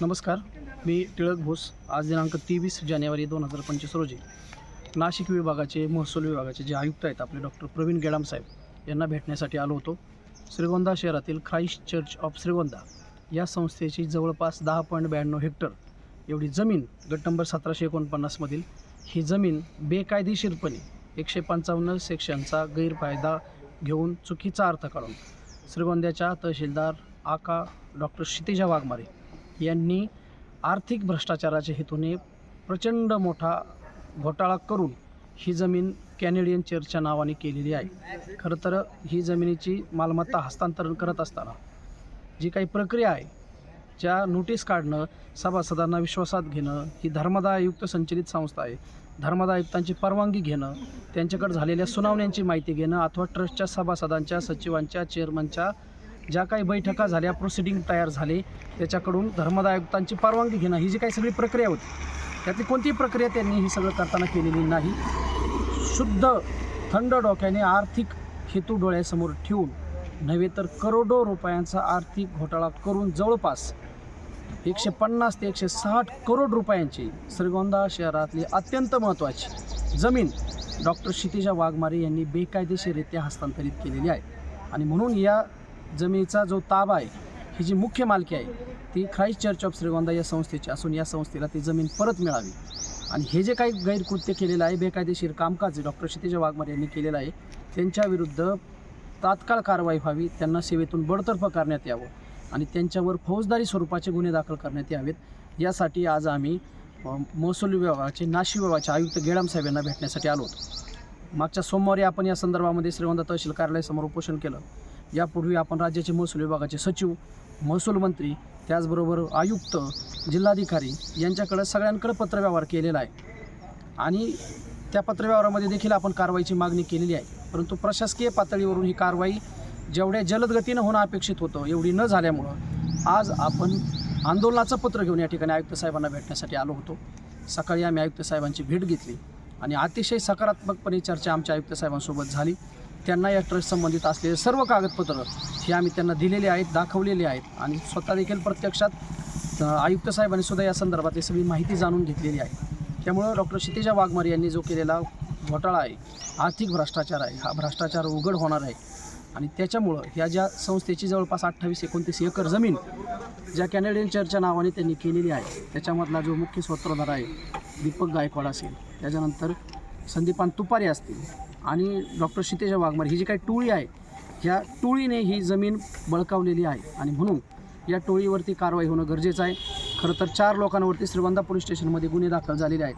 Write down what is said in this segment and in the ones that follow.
नमस्कार मी टिळक भोस. आज दिनांक तेवीस जानेवारी दोन हजार पंचवीस रोजी नाशिक विभागाचे महसूल विभागाचे जे आयुक्त आहेत आपले डॉक्टर प्रवीण गेडाम साहेब यांना भेटण्यासाठी आलो होतो. श्रीगोंदा शहरातील ख्राईस्ट चर्च ऑफ श्रीगोंदा या संस्थेची जवळपास दहा पॉईंट ब्याण्णव हेक्टर एवढी जमीन गट नंबर सतराशे एकोणपन्नासमधील ही जमीन बेकायदेशीरपणे एकशे पंचावन्न सेक्शनचा गैरफायदा घेऊन चुकीचा अर्थ काढून श्रीगोंद्याच्या तहसीलदार आका डॉक्टर क्षितिजा वाघमारे यांनी आर्थिक भ्रष्टाचाराच्या हेतूने प्रचंड मोठा घोटाळा करून ही जमीन कॅनेडियन चर्चच्या नावाने केलेली आहे. खरं तर ही जमिनीची मालमत्ता हस्तांतरण करत असताना जी काही प्रक्रिया आहे ज्या नोटीस काढणं सभासदांना विश्वासात घेणं ही धर्मदाय आयुक्त संचलित संस्था आहे. धर्मदाय आयुक्तांची परवानगी घेणं त्यांच्याकडे झालेल्या सुनावण्यांची माहिती घेणं अथवा ट्रस्टच्या सभासदांच्या सचिवांच्या चेअरमनच्या ज्या काही बैठका झाल्या प्रोसिडिंग तयार झाले त्याच्याकडून धर्मदाय आयुक्तांची परवानगी घेणं ही जी काही सगळी प्रक्रिया होती त्यातली कोणतीही प्रक्रिया त्यांनी ही सगळं करताना केलेली नाही. शुद्ध थंड डोक्याने आर्थिक हेतू डोळ्यासमोर ठेवून नव्हे तर करोडो रुपयांचा आर्थिक घोटाळा करून जवळपास एकशे पन्नास ते एकशे साठ करोड रुपयांची श्रीगोंदा शहरातली अत्यंत महत्त्वाची जमीन डॉक्टर क्षितिजा वाघमारे यांनी बेकायदेशीररित्या हस्तांतरित केलेली आहे. आणि म्हणून या जमिनीचा जो ताबा आहे ही जी मुख्य मालकी आहे ती ख्राईस्ट चर्च ऑफ श्रीगोंदा या संस्थेची असून या संस्थेला ती जमीन परत मिळावी. आणि हे जे काही गैरकृत्य केलेलं आहे बेकायदेशीर कामकाज डॉक्टर क्षितिजा वाघमारे यांनी केलेलं आहे त्यांच्याविरुद्ध तात्काळ कारवाई व्हावी त्यांना सेवेतून बडतर्फ करण्यात यावं आणि त्यांच्यावर फौजदारी स्वरूपाचे गुन्हे दाखल करण्यात यावेत. यासाठी आज आम्ही महसूल विभागाचे नाशिक विभागाचे आयुक्त गेडाम साहेब यांना भेटण्यासाठी आलो होतो. मागच्या सोमवारी आपण या संदर्भामध्ये श्रीगोंदा तहसील कार्यालयासमोर उपोषण केलं. यापूर्वी आपण राज्याचे महसूल विभागाचे सचिव महसूल मंत्री त्याचबरोबर आयुक्त जिल्हाधिकारी यांच्याकडे सगळ्यांकडे पत्रव्यवहार केलेला आहे. आणि त्या पत्रव्यवहारामध्ये देखील आपण कारवाईची मागणी केलेली आहे. परंतु प्रशासकीय पातळीवरून ही कारवाई जेवढ्या जलद गतीनं होणं अपेक्षित होतं एवढी न झाल्यामुळं आज आपण आंदोलनाचं पत्र घेऊन या ठिकाणी आयुक्त साहेबांना भेटण्यासाठी आलो होतो. सकाळी आम्ही आयुक्त साहेबांची भेट घेतली आणि अतिशय सकारात्मकपणे चर्चा आमच्या आयुक्त साहेबांसोबत झाली. त्यांना या ट्रस्ट संबंधित असलेले सर्व कागदपत्र हे आम्ही त्यांना दिलेले आहेत दाखवलेले आहेत आणि स्वतः देखील प्रत्यक्षात आयुक्त साहेबांनी सुद्धा या संदर्भातली सगळी माहिती जाणून घेतलेली आहे. त्यामुळं डॉक्टर क्षितिजा वाघमारे यांनी जो केलेला घोटाळा आहे आर्थिक भ्रष्टाचार आहे हा भ्रष्टाचार उघड होणार आहे. आणि त्याच्यामुळं ह्या ज्या संस्थेची जवळपास अठ्ठावीस एकोणतीस एकर जमीन ज्या कॅनेडियन चर्चच्या नावाने त्यांनी केलेली आहे त्याच्यामधला जो मुख्य सूत्रधार आहे दीपक गायकवाड असेल त्याच्यानंतर संदीपान तुपारी असतील आणि डॉक्टर शितेजा वाघमारे ही जी काही टोळी आहे ह्या टोळीने ही जमीन बळकावलेली आहे. आणि म्हणून या टोळीवरती कारवाई होणं गरजेचं आहे. खरं तर चार लोकांवरती श्रीगोंदा पोलीस स्टेशनमध्ये गुन्हे दाखल झालेले आहेत.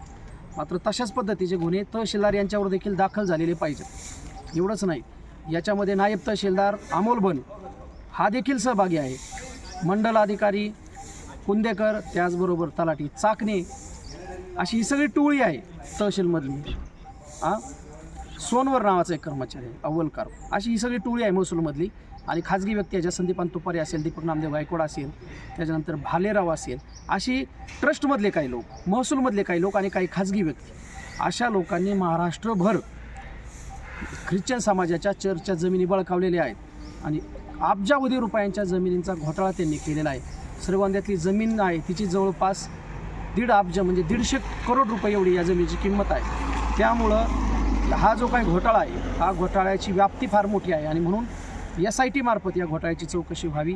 मात्र तशाच पद्धतीचे गुन्हे तहसीलदार यांच्यावर देखील दाखल झालेले पाहिजेत. एवढंच नाही याच्यामध्ये नायब तहसीलदार अमोल बन हा देखील सहभागी आहे. मंडल अधिकारी कुंदेकर त्याचबरोबर तलाठी चाकणे अशी ही सगळी टोळी आहे तहसीलमधली. हां सोनवर नावाचा एक कर्मचारी आहे अव्वलकार अशी ही सगळी टोळी आहे महसूलमधली. आणि खाजगी व्यक्ती याच्या संदीपान तुपारी असेल दीपक नामदेव गायकवाड असेल त्याच्यानंतर भालेराव असेल अशी ट्रस्टमधले काही लोक महसूलमधले काही लोक आणि काही खाजगी व्यक्ती. अशा लोकांनी महाराष्ट्रभर ख्रिश्चन समाजाच्या चर्चच्या जमिनी बळकावलेल्या आहेत. आणि अब्जावधी रुपयांच्या जमिनींचा घोटाळा त्यांनी केलेला आहे. सर्वांध्यातली जमीन आहे तिची जवळपास दीड अब्ज म्हणजे दीडशे करोड रुपये एवढी या जमिनीची किंमत आहे. त्यामुळं हा जो काही घोटाळा आहे हा घोटाळ्याची व्याप्ती फार मोठी आहे आणि म्हणून एस आय टी मार्फत या घोटाळ्याची चौकशी व्हावी.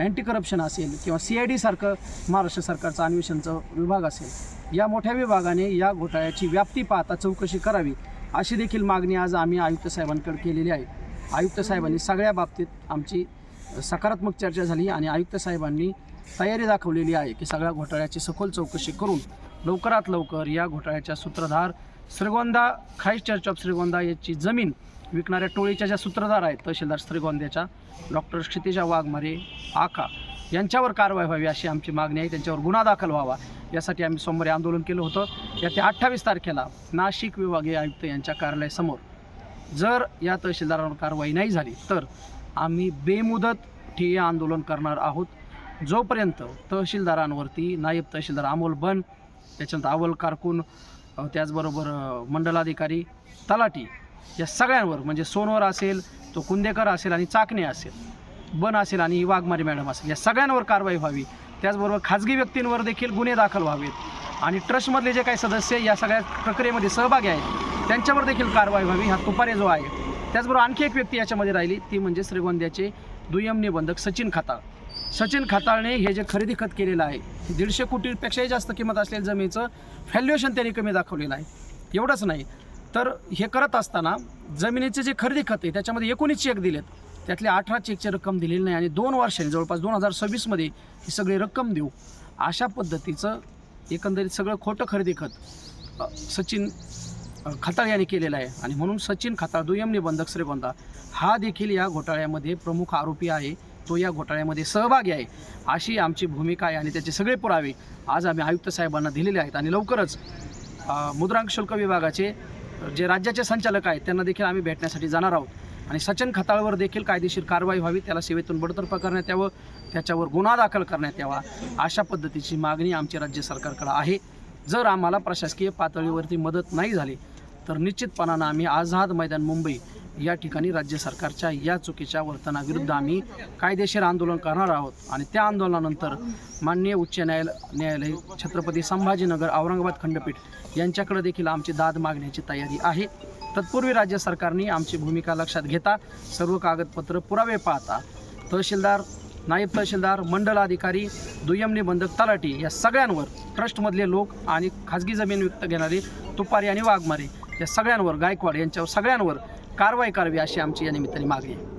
अँटी करप्शन असेल किंवा सी आय डीसारखं महाराष्ट्र सरकारचा अन्वेषणचं विभाग असेल या मोठ्या विभागाने या घोटाळ्याची व्याप्ती पाहता चौकशी करावी अशी देखील मागणी आज आम्ही आयुक्त साहेबांकडे केलेली आहे. आयुक्त साहेबांनी सगळ्या बाबतीत आमची सकारात्मक चर्चा झाली आणि आयुक्त साहेबांनी तयारी दाखवलेली आहे की सगळ्या घोटाळ्याची सखोल चौकशी करून लवकरात लवकर या घोटाळ्याच्या सूत्रधार Shrigonda Christ Church of Shrigonda याची जमीन विकणाऱ्या टोळीच्या ज्या सूत्रधार आहेत तहसीलदार श्रीगोंद्याच्या डॉक्टर क्षितिजा वाघमारे आका यांच्यावर कारवाई व्हावी अशी आमची मागणी आहे. त्यांच्यावर गुन्हा दाखल व्हावा यासाठी आम्ही सोमवारी आंदोलन केलं होतं. येत्या अठ्ठावीस तारखेला नाशिक विभागीय आयुक्त यांच्या कार्यालयासमोर जर या तहसीलदारांवर कारवाई नाही झाली तर आम्ही बेमुदत ठिय्या आंदोलन करणार आहोत. जोपर्यंत तहसीलदारांवरती नायब तहसीलदार अमोल बन त्याच्यानंतर अव्वल कारकून त्याचबरोबर मंडलाधिकारी तलाटी या सगळ्यांवर म्हणजे सोनवर असेल तो कुंदेकर असेल आणि चाकणे असेल बन असेल आणि वाघमारी मॅडम असेल या सगळ्यांवर कारवाई व्हावी. त्याचबरोबर खाजगी व्यक्तींवर देखील गुन्हे दाखल व्हावेत. आणि ट्रस्टमधले जे काही सदस्य या सगळ्या प्रक्रियेमध्ये सहभागी आहेत त्यांच्यावर देखील कारवाई व्हावी हा तुपारे जो आहे. त्याचबरोबर आणखी एक व्यक्ती याच्यामध्ये राहिली ती म्हणजे श्रीगोंद्याचे दुय्यम निबंधक सचिन खाताळ. सचिन खाताळने हे जे खरेदी खत केलेलं आहे दीडशे कोटीपेक्षाही जास्त किंमत असलेल्या जमिनीचं व्हॅल्युएशन त्यांनी कमी दाखवलेलं आहे. एवढंच नाही. तर हे करत असताना जमिनीचे जे खरेदी खत आहे त्याच्यामध्ये एकोणीस चेक दिलेत. त्यातले अठरा चेकची रक्कम दिलेली नाही आणि दोन वर्षांनी जवळपास दोन हजार सव्वीसमध्ये ही सगळी रक्कम देऊ. अशा पद्धतीचं एकंदरीत सगळं खोटं खरेदी खत सचिन खताळ यांनी केलेलं आहे. आणि म्हणून सचिन खताळ दुय्यम निबंधक श्रीगोंदा हा देखील या घोटाळ्यामध्ये प्रमुख आरोपी आहे. तो या घोटाळ्यामध्ये सहभागी आहे. अशी आमची भूमिका आहे आणि त्याचे सगळे पुरावे आज आम्ही आयुक्त साहेबांना दिलेले आहेत आणि लवकरच मुद्रांक शुल्क विभागाचे जे राज्याचे संचालक आहेत त्यांना देखील आम्ही भेटण्यासाठी जाणार आहोत. आणि सचिन खताळवर देखील कायदेशीर कारवाई व्हावी त्याला सेवेतून बडतर्फ करण्यात यावं त्याच्यावर गुन्हा दाखल करण्यात यावा अशा पद्धतीची मागणी आमची राज्य सरकारकडं आहे. जर आम्हाला प्रशासकीय पातळीवरती मदत नाही झाली तर निश्चितपणानं आम्ही आझाद मैदान मुंबई या ठिकाणी राज्य सरकारच्या या चुकीच्या वर्तनाविरुद्ध आम्ही कायदेशीर आंदोलन करणार आहोत. आणि त्या आंदोलनानंतर माननीय उच्च न्यायालय न्यायालय छत्रपती संभाजीनगर औरंगाबाद खंडपीठ यांच्याकडे देखील आमची दाद मागण्याची तयारी आहे. तत्पूर्वी राज्य सरकारने आमची भूमिका लक्षात घेता सर्व कागदपत्र पुरावे पाहता तहसीलदार नायब तहसीलदार मंडल अधिकारी दुय्यम निबंधक तलाठी या सगळ्यांवर ट्रस्टमधले लोक आणि खाजगी जमीन विकत घेणारे तुपारी आणि वाघमारे या सगळ्यांवर गायकवाड यांच्यावर सगळ्यांवर कारवाई करावी अशी आमची या निमित्ताने मागणी आहे.